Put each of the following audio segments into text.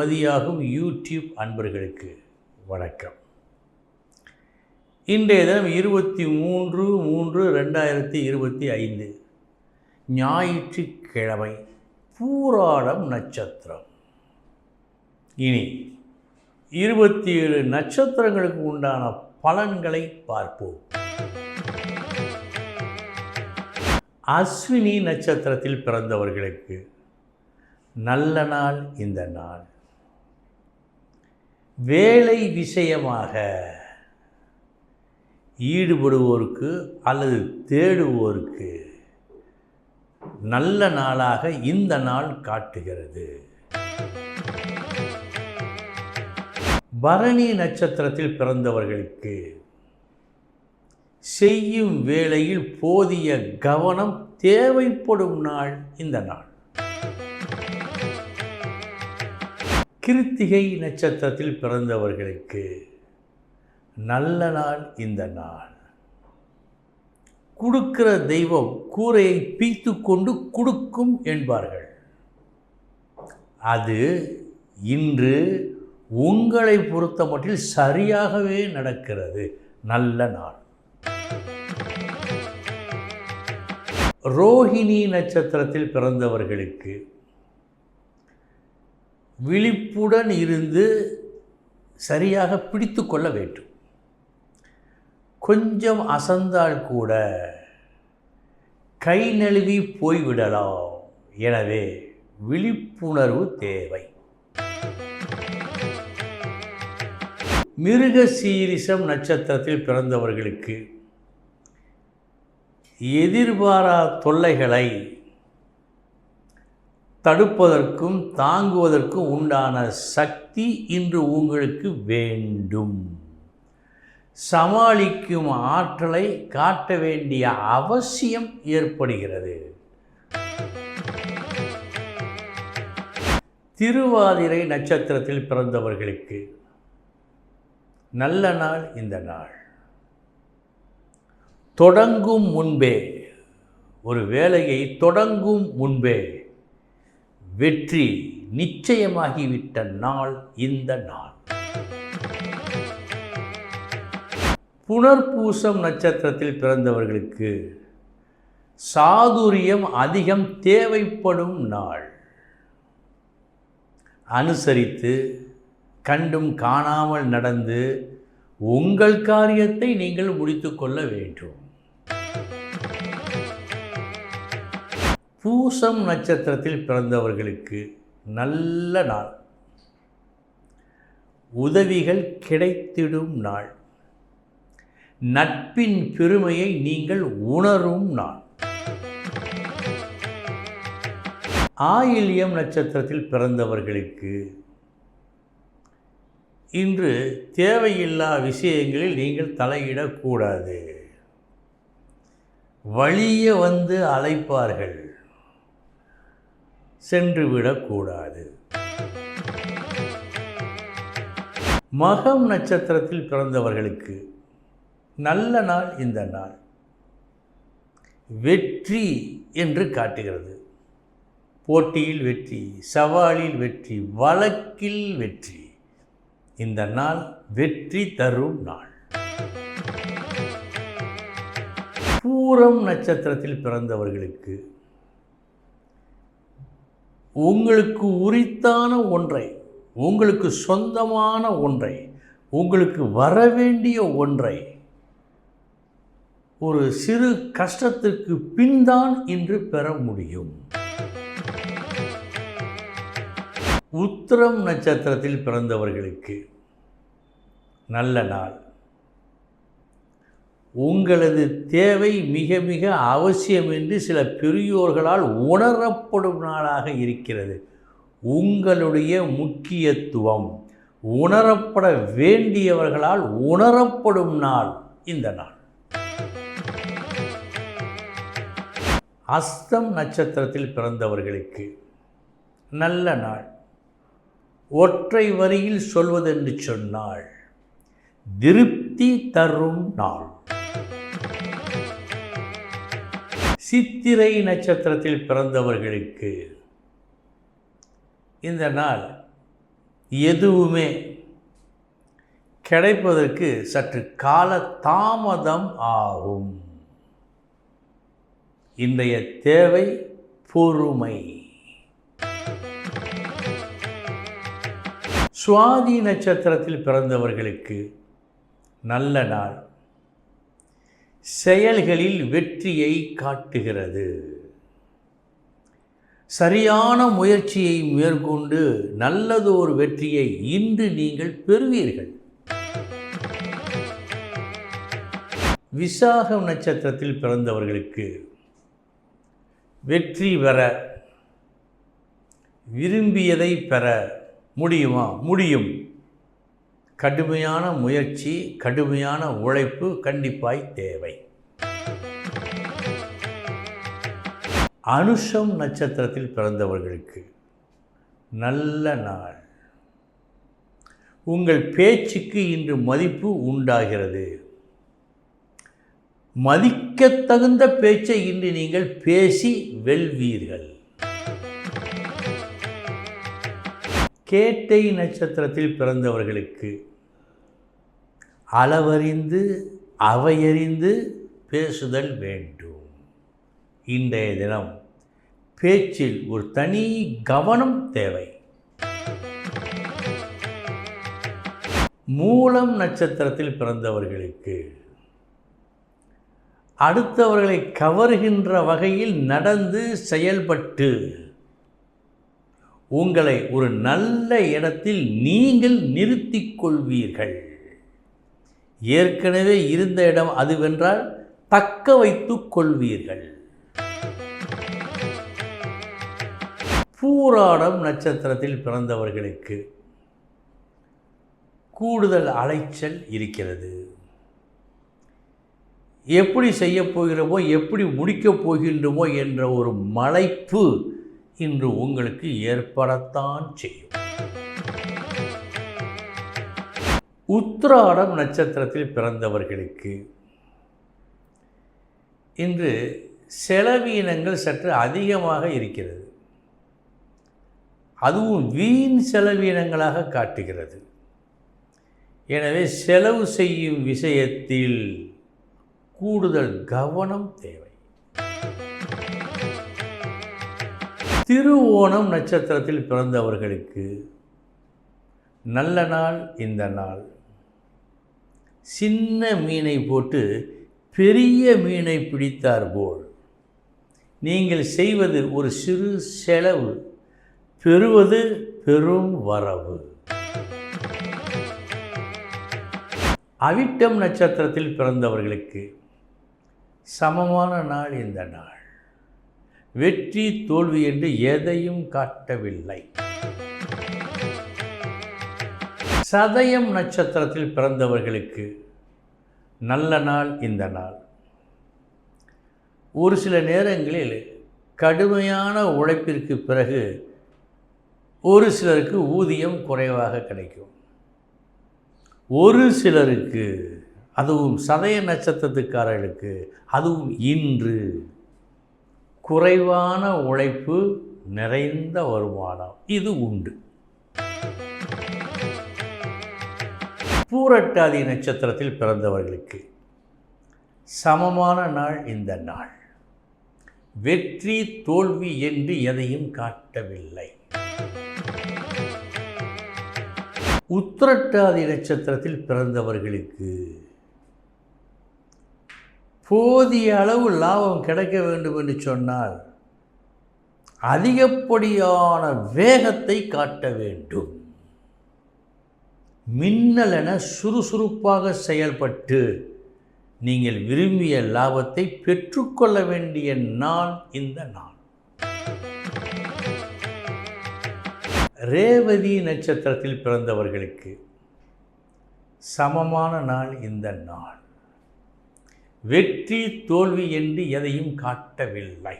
மதியாகும் YouTube அன்பர்களுக்கு வணக்கம். இன்றைய தினம் இருபத்தி மூன்று மூன்று ரெண்டாயிரத்தி இருபத்தி ஐந்து. ஞாயிற்றுக்கிழமை பூராடம் நட்சத்திரம். இனி இருபத்தி ஏழு நட்சத்திரங்களுக்கு உண்டான பலன்களை பார்ப்போம். அஸ்வினி நட்சத்திரத்தில் பிறந்தவர்களுக்கு நல்ல நாள் இந்த நாள். வேலை விஷயமாக ஈடுபடுவோருக்கு அல்லது தேடுவோருக்கு நல்ல நாளாக இந்த நாள் காட்டுகிறது. பரணி நட்சத்திரத்தில் பிறந்தவர்களுக்கு செய்யும் வேளையில் போதிய கவனம் தேவைப்படும் நாள் இந்த நாள். கிருத்திகை நட்சத்திரத்தில் பிறந்தவர்களுக்கு நல்ல நாள் இந்த நாள். கொடுக்கிற தெய்வம் கூரையை பீத்து கொண்டு கொடுக்கும் என்பார்கள். அது இன்று உங்களை பொறுத்த மட்டில் சரியாகவே நடக்கிறது. நல்ல நாள். ரோஹிணி நட்சத்திரத்தில் பிறந்தவர்களுக்கு விழிப்புடன் இருந்து சரியாக பிடித்து கொள்ள வேண்டும். கொஞ்சம் அசந்தால் கூட கை நழுவி போய்விடலாம். எனவே விழிப்புணர்வு தேவை. மிருக சீரிசம் நட்சத்திரத்தில் பிறந்தவர்களுக்கு எதிர்பாரா தொல்லைகளை தடுப்பதற்கும் தாங்குவதற்கும் உண்டான சக்தி இன்று உங்களுக்கு வேண்டும். சமாளிக்கும் ஆற்றலை காட்ட வேண்டிய அவசியம் ஏற்படுகிறது. திருவாதிரை நட்சத்திரத்தில் பிறந்தவர்களுக்கு நல்ல நாள் இந்த நாள். தொடங்கும் முன்பே ஒரு வேலையை தொடங்கும் முன்பே வெற்றி நிச்சயமாகிவிட்ட நாள் இந்த நாள். புனர்பூசம் நட்சத்திரத்தில் பிறந்தவர்களுக்கு சாதுரியம் அதிகம் தேவைப்படும் நாள். அனுசரித்து கண்டும் காணாமல் நடந்து உங்கள் காரியத்தை நீங்கள் முடித்து கொள்ள வேண்டும். பூசம் நட்சத்திரத்தில் பிறந்தவர்களுக்கு நல்ல நாள். உதவிகள் கிடைத்திடும் நாள். நட்பின் பெருமையை நீங்கள் உணரும் நாள். ஆயில்யம் நட்சத்திரத்தில் பிறந்தவர்களுக்கு இன்று தேவையில்லா விஷயங்களில் நீங்கள் தலையிடக்கூடாது. வழிய வந்து அழைப்பார்கள். சென்றுவிடக்கூடாது மகம் நட்சத்திரத்தில் பிறந்தவர்களுக்கு நல்ல நாள் இந்த நாள். வெற்றி என்று காட்டுகிறது. போட்டியில் வெற்றி சவாலில் வெற்றி வழக்கில் வெற்றி. இந்த நாள் வெற்றி தரும் நாள். பூரம் நட்சத்திரத்தில் பிறந்தவர்களுக்கு உங்களுக்கு உரித்தான ஒன்றை உங்களுக்கு சொந்தமான ஒன்றை உங்களுக்கு வரவேண்டிய ஒன்றை ஒரு சிறு கஷ்டத்திற்கு பின்தான் இன்று பெற முடியும். உத்திரம் நட்சத்திரத்தில் பிறந்தவர்களுக்கு நல்ல நாள். உங்களது தேவை மிக மிக அவசியம் என்று சில பெரியோர்களால் உணரப்படும் நாளாக இருக்கிறது. உங்களுடைய முக்கியத்துவம் உணரப்பட வேண்டியவர்களால் உணரப்படும் நாள் இந்த நாள். அஸ்தம் நட்சத்திரத்தில் பிறந்தவர்களுக்கு நல்ல நாள். ஒற்றை வரியில் சொல்வதென்று சொன்னால் திருப்தி தரும் நாள். சித்திரை நட்சத்திரத்தில் பிறந்தவர்களுக்கு இந்த நாள் எதுவுமே கிடைப்பதற்கு சற்று கால தாமதம் ஆகும். இன்றைய தேவை பொறுமை. சுவாதி நட்சத்திரத்தில் பிறந்தவர்களுக்கு நல்ல நாள். செயல்களில் வெற்றியை காட்டுகிறது. சரியான முயற்சியை மேற்கொண்டு நல்லதொரு வெற்றியை இன்று நீங்கள் பெறுவீர்கள். விசாகம் நட்சத்திரத்தில் பிறந்தவர்களுக்கு வெற்றி பெற விரும்பியதை பெற முடியுமா? முடியும். கடுமையான முயற்சி கடுமையான உழைப்பு கண்டிப்பாய் தேவை. அனுஷம் நட்சத்திரத்தில் பிறந்தவர்களுக்கு நல்ல நாள். உங்கள் பேச்சுக்கு இன்று மதிப்பு உண்டாகிறது. மதிக்கத்தகுந்த பேச்சை இன்று நீங்கள் பேசி வெல்வீர்கள். கேட்டை நட்சத்திரத்தில் பிறந்தவர்களுக்கு அளவறிந்து அவையறிந்து பேசுதல் வேண்டும். இன்றைய தினம் பேச்சில் ஒரு தனி கவனம் தேவை. மூலம் நட்சத்திரத்தில் பிறந்தவர்களுக்கு. அடுத்தவர்களை கவர்கின்ற வகையில் நடந்து செயல்பட்டு உங்களை ஒரு நல்ல இடத்தில் நீங்கள் நிறுத்திக் கொள்வீர்கள். ஏற்கனவே இருந்த இடம் அதுவென்றால் தக்க வைத்து கொள்வீர்கள். பூராடம் நட்சத்திரத்தில் பிறந்தவர்களுக்கு கூடுதல் அலைச்சல் இருக்கிறது. எப்படி செய்யப் போகிறோமோ எப்படி முடிக்கப் போகின்றோமோ என்ற ஒரு மலைப்பு இன்று உங்களுக்கு ஏற்படத்தான் செய்யும். உத்திராடம் நட்சத்திரத்தில் பிறந்தவர்களுக்கு. இன்று செலவீனங்கள் சற்று அதிகமாக இருக்கிறது. அதுவும் வீண் செலவீனங்களாக காட்டுகிறது. எனவே செலவு செய்யும் விஷயத்தில் கூடுதல் கவனம் தேவை. திருவோணம் நட்சத்திரத்தில் பிறந்தவர்களுக்கு நல்ல நாள் இந்த நாள். சின்ன மீனை போட்டு பெரிய மீனை பிடித்தார் போல். நீங்கள் செய்வது ஒரு சிறு செலவு பெறுவது பெரும் வரவு. அவிட்டம் நட்சத்திரத்தில் பிறந்தவர்களுக்கு சமமான நாள் இந்த நாள். வெற்றி தோல்வி என்று எதையும் காட்டவில்லை. சதயம் நட்சத்திரத்தில் பிறந்தவர்களுக்கு நல்ல நாள் இந்த நாள். ஒரு சில நேரங்களில் கடுமையான உழைப்பிற்கு பிறகு ஒரு சிலருக்கு ஊதியம் குறைவாக கிடைக்கும். ஒரு சிலருக்கு அதுவும் சதய நட்சத்திரத்துக்காரர்களுக்கு அதுவும் இன்று குறைவான உழைப்பு நிறைந்த வருமானம். இது உண்டு. பூரட்டாதி நட்சத்திரத்தில் பிறந்தவர்களுக்கு சமமான நாள் இந்த நாள். வெற்றி தோல்வி என்று எதையும் காட்டவில்லை. உத்திரட்டாதி நட்சத்திரத்தில் பிறந்தவர்களுக்கு போதிய அளவு லாபம் கிடைக்க வேண்டும் என்று சொன்னால் அதிகப்படியான வேகத்தை காட்ட வேண்டும். மின்னலென சுறுசுறுப்பாக செயல்பட்டு நீங்கள் விரும்பிய லாபத்தை பெற்றுக்கொள்ள வேண்டிய நாள் இந்த நாள். ரேவதி நட்சத்திரத்தில் பிறந்தவர்களுக்கு சமமான நாள் இந்த நாள். வெற்றி தோல்வி என்று எதையும் காட்டவில்லை.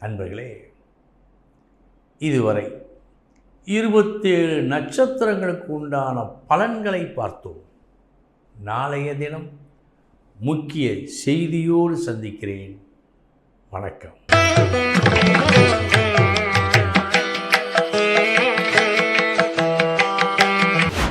அன்பர்களே இதுவரை இருபத்தேழு நட்சத்திரங்களுக்கு உண்டான பலன்களை பார்த்தோம். நாளைய தினம் முக்கிய செய்தியோடு சந்திக்கிறேன். வணக்கம்.